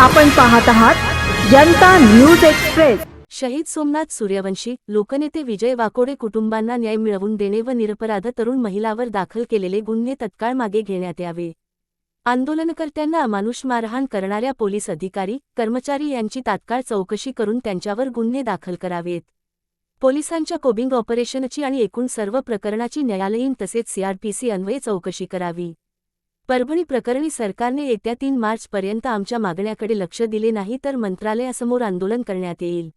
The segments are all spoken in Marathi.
आपण पाहत आहात जनता न्यूज एक्सप्रेस. शहीद सोमनाथ सूर्यवंशी लोकनेते विजय वाकोडे कुटुंबांना न्याय मिळवून देणे व निरपराध तरुण महिलावर दाखल केलेले गुन्हे तत्काळ मागे घेण्यात यावे. आंदोलनकर्त्यांना अमानुष मारहाण करणाऱ्या पोलीस अधिकारी कर्मचारी यांची तात्काळ चौकशी करून त्यांच्यावर गुन्हे दाखल करावेत. पोलिसांच्या कोबिंग ऑपरेशनची आणि एकूण सर्व प्रकरणाची न्यायालयीन तसेच सीआरपीसी अन्वये चौकशी करावी. परभणी प्रकरणी सरकारने येत्या तीन मार्चपर्यंत आमच्या मागण्याकडे लक्ष दिले नाही तर मंत्रालयासमोर आंदोलन करण्यात येईल.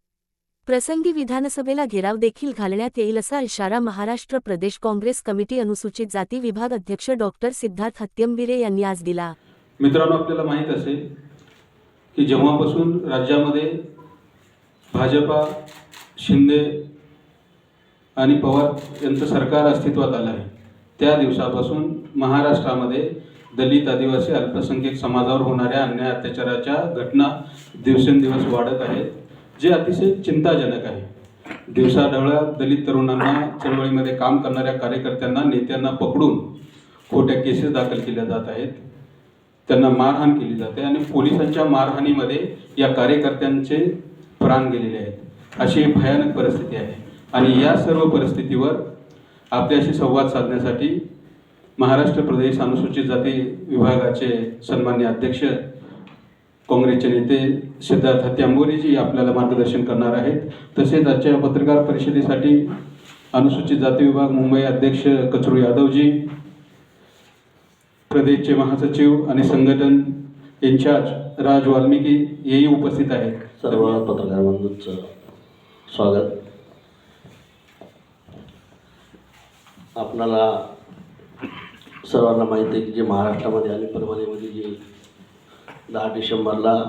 प्रसंगी विधानसभेला घेराव देखील घालण्यात येईल असा इशारा महाराष्ट्र प्रदेश काँग्रेस कमिटी अनुसूचित जाती विभाग अध्यक्ष डॉक्टर सिद्धार्थ हत्यंबिरे यांनी आज दिला. मित्रांनो आपल्याला माहीत असेल की जेव्हापासून राज्यामध्ये भाजपा शिंदे आणि पवार यांचं सरकार अस्तित्वात आलं आहे त्या दिवसापासून महाराष्ट्रामध्ये दलित आदिवासी अल्पसंख्याक समाजावर होणाऱ्या अन्याय अत्याचाराच्या घटना दिवसेंदिवस वाढत आहेत जे अतिशय चिंताजनक आहे. दिवसाढवळ्या दलित तरुणांना चळवळीमध्ये काम करणाऱ्या कार्यकर्त्यांना नेत्यांना पकडून खोट्या केसेस दाखल केल्या जात आहेत. त्यांना मारहाण केली जाते आणि पोलिसांच्या मारहाणीमध्ये या कार्यकर्त्यांचे प्राण गेलेले आहेत. अशी भयानक परिस्थिती आहे. आणि या सर्व परिस्थितीवर आपल्याशी संवाद साधण्यासाठी महाराष्ट्र प्रदेश अनुसूचित जाती विभागाचे सन्मान्य अध्यक्ष काँग्रेसचे नेते सिद्धार्थ हत्यांबोरीजी आपल्याला मार्गदर्शन करणार आहेत. तसेच आजच्या पत्रकार परिषदेसाठी अनुसूचित जाती विभाग मुंबई अध्यक्ष कचरू यादवजी प्रदेशचे महासचिव आणि संघटन इन्चार्ज राज वाल्मिकी हेही उपस्थित आहेत. सर्व पत्रकार बंधूंचं स्वागत. आपणाला सर्वांना माहिती आहे की जे महाराष्ट्रामध्ये आणि परभणीमध्ये जी दहा डिसेंबरला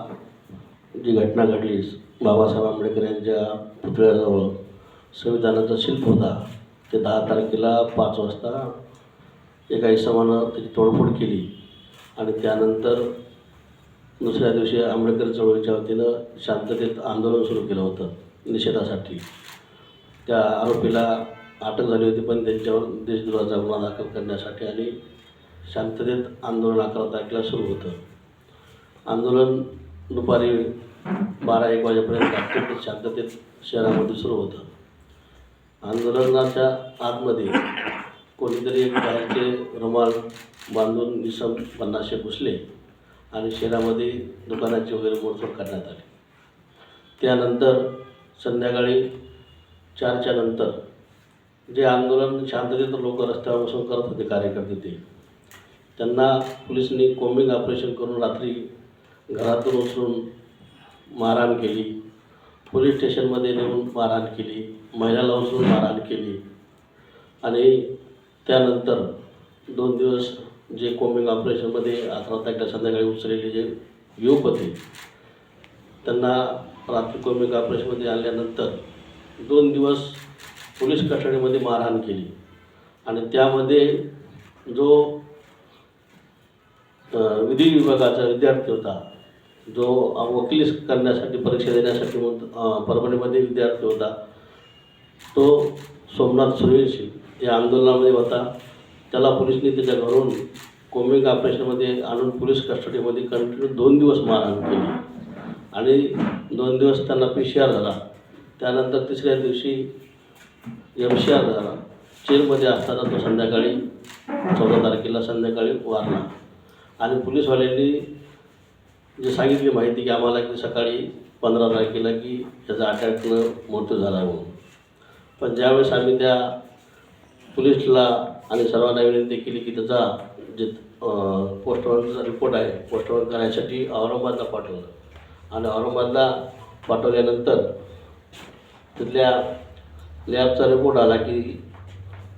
जी घटना घडली बाबासाहेब आंबेडकर यांच्या पुतळ्याजवळ संविधानाचा शिल्प होता ते दहा तारखेला पाच वाजता एका इसमानं त्याची तोडफोड केली आणि त्यानंतर दुसऱ्या दिवशी आंबेडकर चळवळीच्या वतीनं शांततेत आंदोलन सुरू केलं होतं निषेधासाठी. त्या आरोपीला अटक झाली होती पण त्यांच्यावर देशद्रोहाचा गुन्हा दाखल करण्यासाठी आणि शांततेत आंदोलन अकरा तारखेला सुरू होतं. आंदोलन दुपारी बारा एक वाजेपर्यंत अत्यंत शांततेत शहरामध्ये सुरू होतं. आंदोलनाच्या आतमध्ये कोणीतरी एक बाहेरचे रुमाल बांधून विसम पन्नासशे घुसले आणि शहरामध्ये दुकानाची वगैरे मोडतोड करण्यात आली. त्यानंतर संध्याकाळी चारच्या नंतर जे आंदोलन शांततेत लोक रस्त्यावर बसून करत होते कार्यकर्ते ते. त्यांना पोलिसांनी कोम्बिंग ऑपरेशन करून रात्री घरातून उचलून मारहाण केली. पोलीस स्टेशनमध्ये नेऊन मारहाण केली. महिलाला उचलून मारहाण केली. आणि त्यानंतर दोन दिवस जे कोम्बिंग ऑपरेशनमध्ये अकरा तारखेला संध्याकाळी उचलेले जे युवक होते त्यांना रात्री कोम्बिंग ऑपरेशनमध्ये आणल्यानंतर दोन दिवस पोलीस कस्टडीमध्ये मारहाण केली. आणि त्यामध्ये जो विधी विभागाचा विद्यार्थी होता जो वकिली करण्यासाठी परीक्षा देण्यासाठी परभणीमध्ये विद्यार्थी होता तो सोमनाथ सुरेशी या आंदोलनामध्ये होता. त्याला पोलिसने त्याच्या घरून कोमिंग ऑपरेशनमध्ये आणून पोलीस कस्टडीमध्ये कंटिन्यू दोन दिवस मारहाण केली. आणि दोन दिवस त्यांना पी सी आर झाला. त्यानंतर तिसऱ्या दिवशी एम सी आर झाला जेलमध्ये असताना तो संध्याकाळी चौदा तारखेला संध्याकाळी वारला. आणि पोलीसवाल्यांनी जे सांगितली माहिती की आम्हाला की सकाळी पंधरा तारखेला की त्याचा अटॅकनं मृत्यू झाला म्हणून. पण ज्यावेळेस आम्ही त्या पोलिसला आणि सर्वांना विनंती केली की त्याचा जे पोस्टमॉर्टमचा रिपोर्ट आहे पोस्टमॉर्टम करण्यासाठी औरंगाबादला पाठवलं. आणि औरंगाबादला पाठवल्यानंतर तिथल्या लॅबचा रिपोर्ट आला की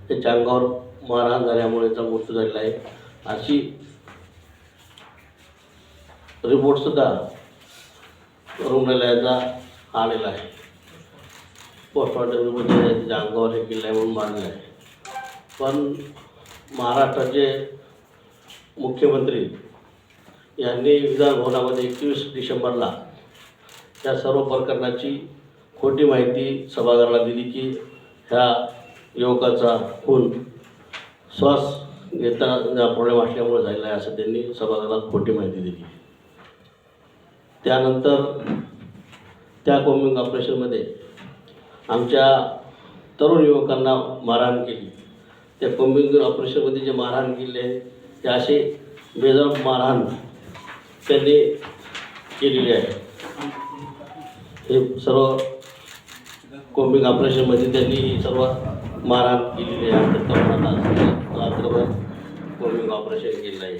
त्याच्या अंगावर मारहाण झाल्यामुळे त्याचा मृत्यू झालेला आहे. अशी रिपोर्टसुद्धा रुग्णालयाचा आलेला आहे. पोस्टमॉर्टम रिपोर्टमध्ये त्याच्या अंगावर हे केलं आहे म्हणून मानलं आहे. पण महाराष्ट्राचे मुख्यमंत्री यांनी विधानभवनामध्ये एकवीस डिसेंबरला त्या सर्व प्रकरणाची खोटी माहिती सभागृहाला दिली की ह्या युवकाचा खून श्वास घेताना प्रॉब्लेम असल्यामुळे झालेला आहे असं त्यांनी सभागृहात खोटी माहिती दिली. त्यानंतर त्या कोम्बिंग ऑपरेशनमध्ये आमच्या तरुण युवकांना मारहाण केली. त्या कोम्बिंग ऑपरेशनमध्ये जे मारहाण केले आहे ते असे बेदर मारहाण त्यांनी केलेली आहे. हे सर्व कोम्बिंग ऑपरेशनमध्ये त्यांनी ही सर्व मारहाण केलेली आहे. आमच्या तरुणांना रात्रभर कोम्बिंग ऑपरेशन केलेलं आहे.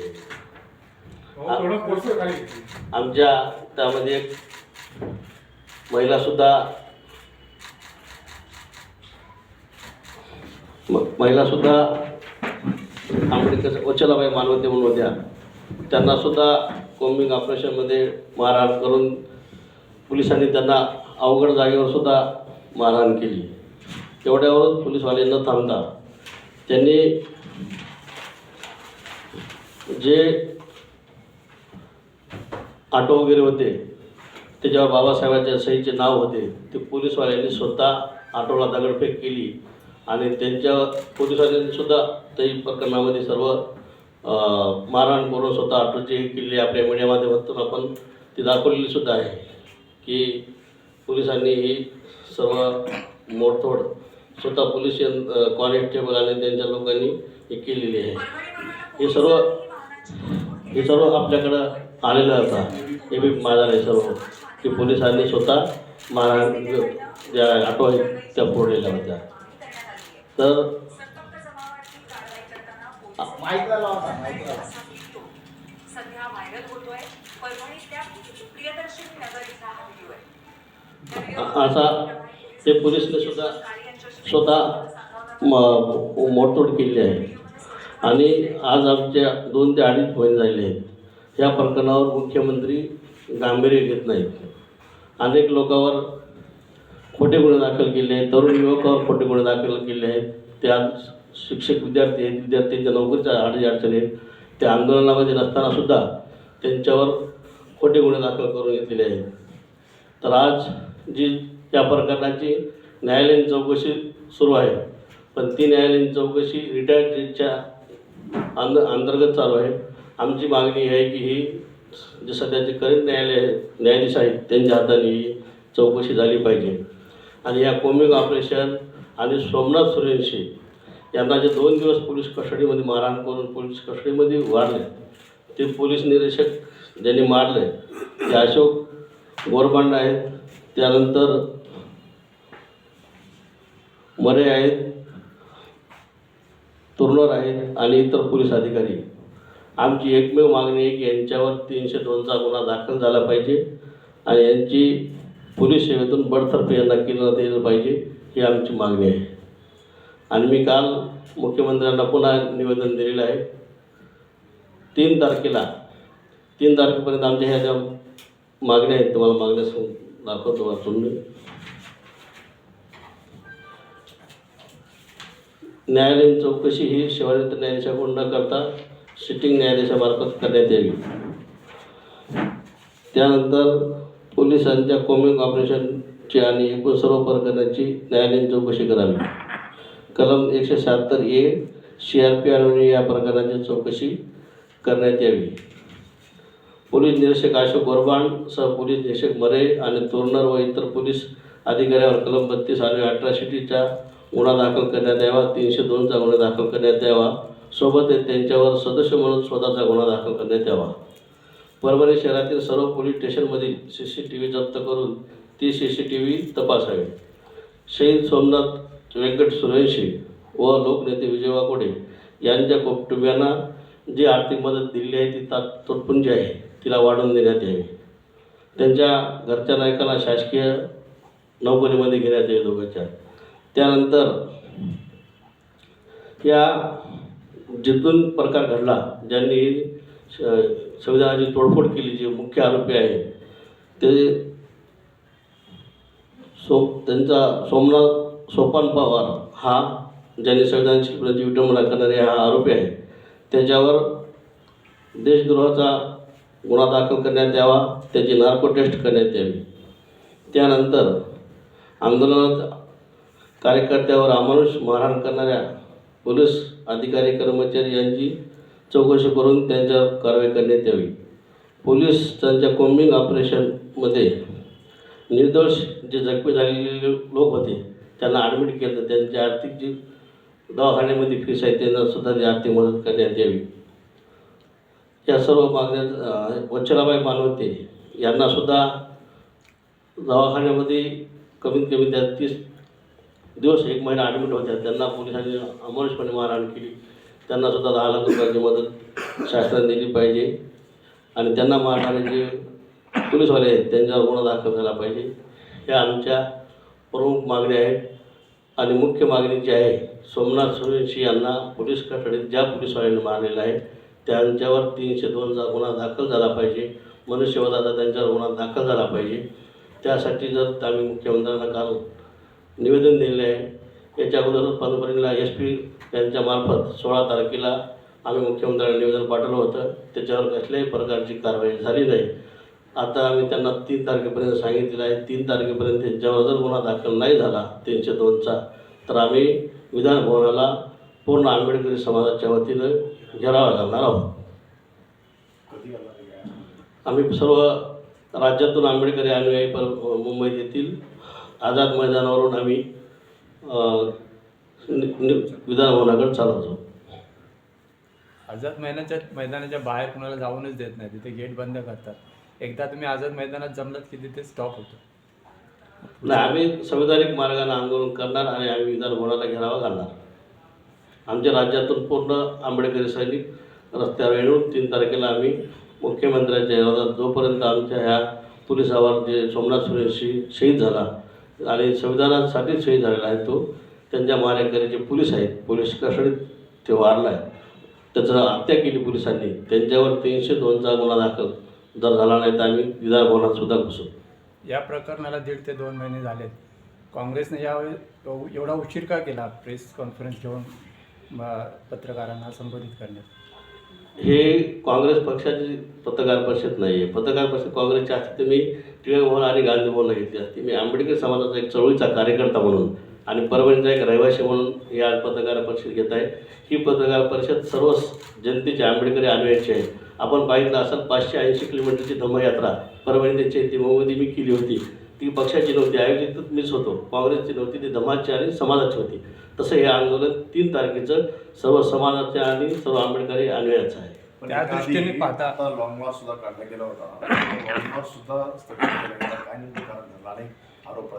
आमच्या त्यामध्ये एक महिलासुद्धा महिलासुद्धा आंबेडकर वचलाबाई मानवते म्हणून होत्या. त्यांनासुद्धा कोम्बिंग ऑपरेशनमध्ये मारहाण करून पोलिसांनी त्यांना अवघड जागेवर सुद्धा मारहाण केली. तेवढ्यावरच पोलीसवाले न थांबता. त्यांनी जे ऑटो वगैरे होते त्याच्यावर बाबासाहेबांच्या सहीचे नाव होते ते पोलीसवाल्यांनी स्वतः ऑटोला दगडफेक केली आणि त्यांच्या पोलिसांनी सुद्धा त्याही प्रकरणामध्ये सर्व मारहाण करून स्वतः ऑटोचे हे केली. आपल्या मीडियामध्ये बघतो आपण ती दाखवलेली सुद्धा आहे की पोलिसांनी ही सर्व मोडतोड स्वतः पोलीस यं- कॉन्स्टेबल आणि त्यांच्या लोकांनी हे केलेली आहे. हे सर्व हे सर्व आपल्याकडं आलेलं होता हे बी माझा नाही सर्व. की पोलिसांनी स्वतः मारहाण ज्या ऑटो आहेत त्या फोडलेल्या होत्या. तर सध्या व्हायरल होतोय परभणीतल्या प्रियदर्शनी नगर इथला हा व्हिडिओ आहे असा ते पोलिसने सुद्धा स्वतः म मोडतोड केली आहे. आणि आज आमच्या दोन ते अडीच महिने झाले आहेत. या प्रकरणावर मुख्यमंत्री गांभीर्य घेत नाहीत. अनेक लोकांवर खोटे गुन्हे दाखल केले आहेत. तरुण युवकावर खोटे गुन्हे दाखल केले आहेत. ते आज शिक्षक विद्यार्थी आहेत. विद्यार्थ्यांच्या नोकरीच्या अडी अडचणी आहेत. त्या आंदोलनामध्ये नसतानासुद्धा त्यांच्यावर खोटे गुन्हे दाखल करून घेतलेले आहेत. तर आज जी त्या प्रकरणाची न्यायालयीन चौकशी सुरू आहे. पण ती न्यायालयीन चौकशी रिटायर्ड जजच्या अंद अंतर्गत चालू आहे. आमची मागणी आहे की ही जे सध्याचे करंट न्यायालय न्यायाधीश आहेत त्यांच्या हाताने ही चौकशी झाली पाहिजे. आणि या कोमिक ऑपरेशन आणि सोमनाथ सुरेंशी यांना जे दोन दिवस पोलीस कस्टडीमध्ये मारहाण करून पोलीस कस्टडीमध्ये वारले ते पोलीस निरीक्षक ज्यांनी मारले ते अशोक गोरबांड आहेत. त्यानंतर मरे आहेत तुर्नर आहेत आणि इतर पोलीस अधिकारी. आमची एकमेव मागणी आहे की यांच्यावर तीनशे दोनचा गुन्हा दाखल झाला पाहिजे आणि यांची पोलीस सेवेतून बडतर्फ यांना केलं दिलं पाहिजे ही आमची मागणी आहे. आणि मी काल मुख्यमंत्र्यांना पुन्हा निवेदन दिलेलं आहे. तीन तारखेला तीन तारखेपर्यंत आमच्या ह्या ज्या मागण्या आहेत तुम्हाला मागण्या सांग- दाखवतो वाचून मी न्यायालयीन चौकशी ही सेवानिवृत्त न्यायाधीशाकडून न करता सिटिंग न्यायाधीशामार्फत करण्यात यावी. त्यानंतर पोलिसांच्या कोमिंग ऑपरेशनची आणि एकूण सर्व प्रकरणाची न्यायालयीन चौकशी करावी. कलम एकशे शहात्तर ए सी आर पी आणि या प्रकरणाची चौकशी करण्यात यावी. पोलीस निरीक्षक अशोक गोरबाण सह पोलीस निरीक्षक मरे आणि तोरणार व इतर पोलीस अधिकाऱ्यावर कलम बत्तीस आणि अठराशेटीचा गुन्हा दाखल करण्यात यावा तीनशे दोनचा गुन्हा दाखल करण्यात यावा. सोबत त्यांच्यावर सदस्य म्हणून स्वतःचा गुन्हा दाखल करण्यात यावा. परभणी शहरातील सर्व पोलीस स्टेशनमधील सी सी टी व्ही जप्त करून ती सी सी टी व्ही तपासावी. शहीद सोमनाथ व्यंकट सुरेशी व लोकनेते विजय वाकोडे यांच्या कुटुंबियांना जी आर्थिक मदत दिलेली आहे ती तात तुटपुंजी आहे तिला वाढवून देण्यात यावी. त्यांच्या घरच्या नायकांना शासकीय नोकरीमध्ये घेण्यात येईल दोघांच्या. त्यानंतर या जिथून प्रकार घडला ज्यांनी संविधानाची तोडफोड केली जे मुख्य आरोपी आहे ते सो त्यांचा सोमनाथ सोपान पवार हा ज्यांनी संविधान शिल्पाची विटंबना करणारे हा आरोपी आहे त्याच्यावर देशद्रोहाचा गुन्हा दाखल करण्यात यावा त्याची नार्को टेस्ट करण्यात यावी. त्यानंतर आंदोलनात कार्यकर्त्यावर अमानुष मारहाण करणाऱ्या पोलीस अधिकारी कर्मचारी यांची चौकशी करून त्यांच्यावर कारवाई करण्यात यावी. पोलीस त्यांच्या कोम्बिंग ऑपरेशनमध्ये निर्दोष जे जखमी झालेले लोक होते त्यांना ॲडमिट केलं. त्यांची आर्थिक जी दवाखान्यामध्ये फीस आहे त्यांना सुद्धा ती आर्थिक मदत करण्यात यावी. या सर्व मागण्या वच्छलाबाई मानवते यांनासुद्धा दवाखान्यामध्ये कमीत कमी त्या तीस दिवस एक महिना ॲडमिट होत्या त्यांना पोलिसांनी अमानुषपणे मारहाण केली. त्यांना सुद्धा दहा लाख रुपयाची मदत शासनाने दिली पाहिजे. आणि त्यांना मारणारे जे पोलीसवाले आहेत त्यांच्यावर गुन्हा दाखल झाला पाहिजे. ह्या आमच्या प्रमुख मागण्या आहेत. आणि मुख्य मागणी जी आहे सोमनाथ सुरेशी यांना पोलीस कस्टडीत ज्या पोलीसवाल्यांनी मारलेलं आहे त्यांच्यावर तीनशे दोनचा गुन्हा दाखल झाला पाहिजे. मनुष्यवधाचा त्यांच्यावर गुन्हा दाखल झाला पाहिजे. त्यासाठी जर आम्ही मुख्यमंत्र्यांना काल निवेदन दिलेलं आहे. याच्या अगोदर पंतप्रधानला एस पी यांच्या मार्फत सोळा तारखेला आम्ही मुख्यमंत्र्यांना निवेदन पाठवलं होतं. त्याच्यावर कसल्याही प्रकारची कारवाई झाली नाही. आता आम्ही त्यांना तीन तारखेपर्यंत सांगितलेलं आहे. तीन तारखेपर्यंत त्यांच्यावर जर गुन्हा दाखल नाही झाला तीनशे दोनचा तर आम्ही विधानभवनाला पूर्ण आंबेडकरी समाजाच्या वतीनं घेरावा घालणार आहोत. आम्ही सर्व राज्यातून आंबेडकरी अनुयायी पर मुंबईत येथील आझाद मैदानावरून आम्ही विधानभवनाकडे चालवतो. आझाद मैदानाच्या मैदानाच्या बाहेर कुणाला जाऊनच देत नाही तिथे गेट बंद करतात. एकदा तुम्ही आझाद मैदानात जमलात की तिथे स्टॉप होतो. नाही आम्ही संविधानिक मार्गाने आंदोलन करणार आणि आम्ही विधानभवनाला घेरावा घालणार. आमच्या राज्यातून पूर्ण आंबेडकरी सैनिक रस्त्यावर येऊन तीन तारखेला आम्ही मुख्यमंत्र्यांच्या विरोधात जोपर्यंत आमच्या ह्या पोलिसावर जे सोमनाथ सुरेशी शहीद झाला आणि संविधानासाठी शहीद झालेला आहे तो. त्यांच्या मारेकरी जे पोलीस आहेत. पोलीस कस्टडीत ते वारला आहे. त्याचं हत्या केली पोलिसांनी. त्यांच्यावर तीनशे दोनचा गुन्हा दाखल. जर झाला नाही तर आम्ही विधानभवनात सुद्धा घुसू. या प्रकरणाला दीड ते दोन महिने झालेत. काँग्रेसने यावेळी एवढा उशीर का केला? प्रेस कॉन्फरन्स घेऊन पत्रकारांना संबोधित करण्यात? हे काँग्रेस पक्षाची पत्रकार परिषद नाही आहे पत्रकार परिषद काँग्रेसची असते तर मी टिळक भवन आणि गांधी भवनला घेतली असते. मी आंबेडकर समाजाचा एक चळवळीचा कार्यकर्ता म्हणून आणि परभणीचा एक रहिवासी म्हणून ही आज पत्रकार परिषद घेत आहे. ही पत्रकार परिषद सर्व जनतेचे आंबेडकरी आणवायची आहे. आपण पाहिलं असाल पाचशे ऐंशी किलोमीटरची धम्मयात्रा. परभणी ते चैती मुंबईमध्ये मी केली होती. ती पक्षाची नव्हती आयोजित मीच होतो. काँग्रेसची नव्हती ती धमाची आणि समाजाची होती. तसं हे आंदोलन तीन तारखेचं सर्व समाजाचे आणि सर्व आंबेडकरी अनुयायाचं आहे. त्या दृष्टीने पाहता- आता लॉंग मार्च सुद्धा काढण्यात गेला होता. लॉंग मार्च सुद्धा आरोप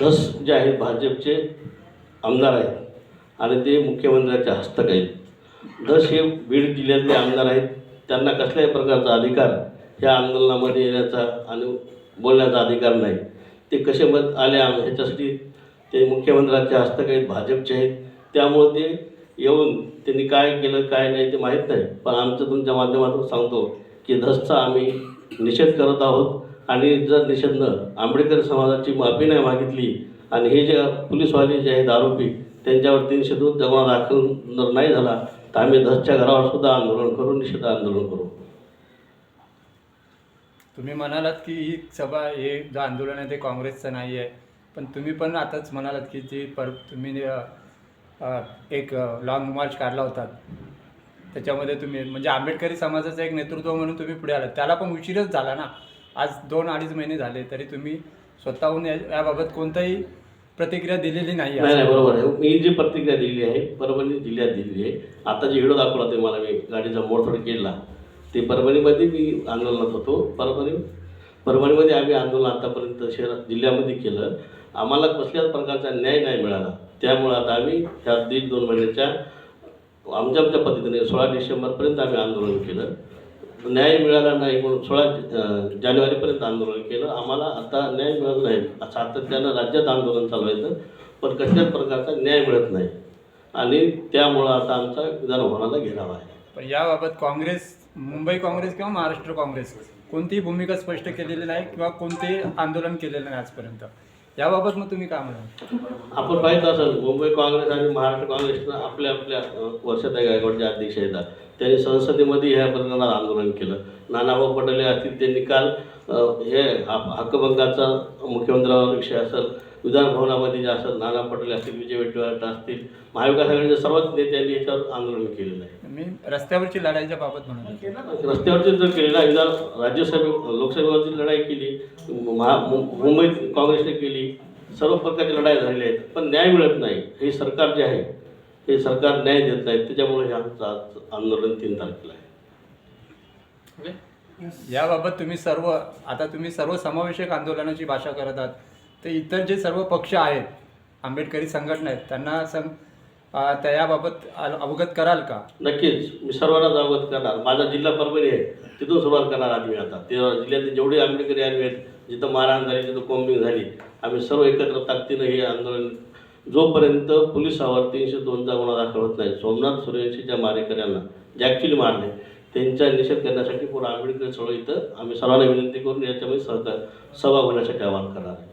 धस जे आहेत भाजपचे आमदार आहेत आणि ते मुख्यमंत्र्याच्या हस्तक आहेत. धस हे बीड जिल्ह्यातले आमदार आहेत. त्यांना कसल्याही प्रकारचा अधिकार ह्या आंदोलनामध्ये येण्याचा आणि बोलण्याचा अधिकार नाही. ते कसे मत आले आम ह्याच्यासाठी ते मुख्यमंत्र्यांच्या हस्तक आहेत भाजपचे आहेत. त्यामुळे ते येऊन त्यांनी काय केलं काय नाही ते माहीत नाही. पण आमचं तुमच्या माध्यमातून सांगतो की धसचा आम्ही निषेध करत आहोत. आणि जर निषेध न आंबेडकर समाजाची माफी नाही मागितली आणि हे जे पोलीसवाले जे आहेत आरोपी त्यांच्यावर तीनशे दोन जमा दाखल जर नाही झाला तर आम्ही धसच्या घरावर सुद्धा आंदोलन करू निषेध आंदोलन करू. तुम्ही म्हणालात की ही सभा हे जो आंदोलन आहे ते काँग्रेसचं नाही आहे. पण तुम्ही पण आताच म्हणालात की जी पर तुम्ही एक लॉंग मार्च काढला होता. त्याच्यामध्ये तुम्ही म्हणजे आंबेडकरी समाजाचं एक नेतृत्व म्हणून तुम्ही पुढे आलात. त्याला पण उशीरच झाला ना. आज दोन अडीच महिने झाले तरी तुम्ही स्वतःहून याबाबत कोणताही प्रतिक्रिया दिलेली नाही नाही बरोबर आहे. मी जी प्रतिक्रिया दिली आहे परभणी जिल्ह्यात दिलेली आहे. आता जे व्हिडिओ दाखवला ते मला मी गाडीचा मोडतोड केला. ते परभणीमध्ये मी आंदोलनात होतो. परभणी परभणीमध्ये आम्ही आंदोलन आतापर्यंत शहरात जिल्ह्यामध्ये केलं. आम्हाला कसल्याच प्रकारचा न्याय नाही मिळाला. त्यामुळं आता आम्ही ह्या दीड दोन महिन्याच्या आमच्या आमच्या पद्धतीने सोळा डिसेंबरपर्यंत आम्ही आंदोलन केलं. न्याय मिळाला नाही म्हणून सोळा जानेवारीपर्यंत आंदोलन केलं. आम्हाला आता न्याय मिळत नाही. सातत्यानं राज्यात आंदोलन चालवायचं पण कसल्याच प्रकारचा न्याय मिळत नाही. आणि त्यामुळं आता आमचा विधानभवनाला घेरावा आहे. पण याबाबत काँग्रेस मुंबई काँग्रेस किंवा महाराष्ट्र काँग्रेस कोणतीही भूमिका स्पष्ट केलेली नाही किंवा कोणतेही आंदोलन केलेलं नाही आजपर्यंत. याबाबत मग तुम्ही काय म्हणाल? आपण पाहिलं असेल मुंबई काँग्रेस आणि महाराष्ट्र काँग्रेसनं आपल्या आपल्या वर्षात वर्षाताई गायकवाडचे अध्यक्ष येतात. त्यांनी संसदेमध्ये ह्या प्रकरणात आंदोलन केलं. नानाभाऊ पटोले असतील त्यांनी काल हे हक्कभंगाचा मुख्यमंत्र्यावर विषय असेल विधान भवनामध्ये जे असं नाना पटेल असतील विजय वडेट्टीवार असतील महाविकास आघाडीच्या सर्वच नेत्यांनी याच्यावर आंदोलन केलेलं आहे. मी रस्त्यावरची लढाईच्या बाबत म्हणत होतो. रस्त्यावरची जर केली ना विधान राज्यसभे लोकसभेवरची लढाई केली महा मुंबईत काँग्रेसने केली सर्व प्रकारची लढाई झालेल्या आहेत पण न्याय मिळत नाही. हे सरकार जे आहे हे सरकार न्याय देत नाही त्याच्यामुळे हे आमचं आंदोलन तीन तारखेला आहे. याबाबत तुम्ही सर्व आता तुम्ही सर्व समावेशक आंदोलनाची भाषा करत आहात. तर इतर जे सर्व पक्ष आहेत आंबेडकरी संघटना आहेत त्यांना सं त्या याबाबत अवगत कराल का? नक्कीच. मी सर्वांनाच अवगत करणार. माझा जिल्हा परभणी आहे. तिथून सुरुवात करणार आम्ही आता. ते जिल्ह्यातले जेवढे आंबेडकरी आम्ही आहेत जिथं मारहाण झाली तिथं कॉम्बिंग झाली आम्ही सर्व एकत्र ताकदीनं हे आंदोलन जोपर्यंत पोलिसावर तीनशे दोनचा गुन्हा दाखल होत नाही सोमनाथ सूर्यवंशीच्या मारेकऱ्यांना जे ॲक्च्युली मारले त्यांचा निषेध करण्यासाठी पूर्ण आंबेडकर चळवळ इथं आम्ही सर्वांना विनंती करून याच्यामध्ये सहकार सहभाग होण्यासाठी आवाहन करणार आहे.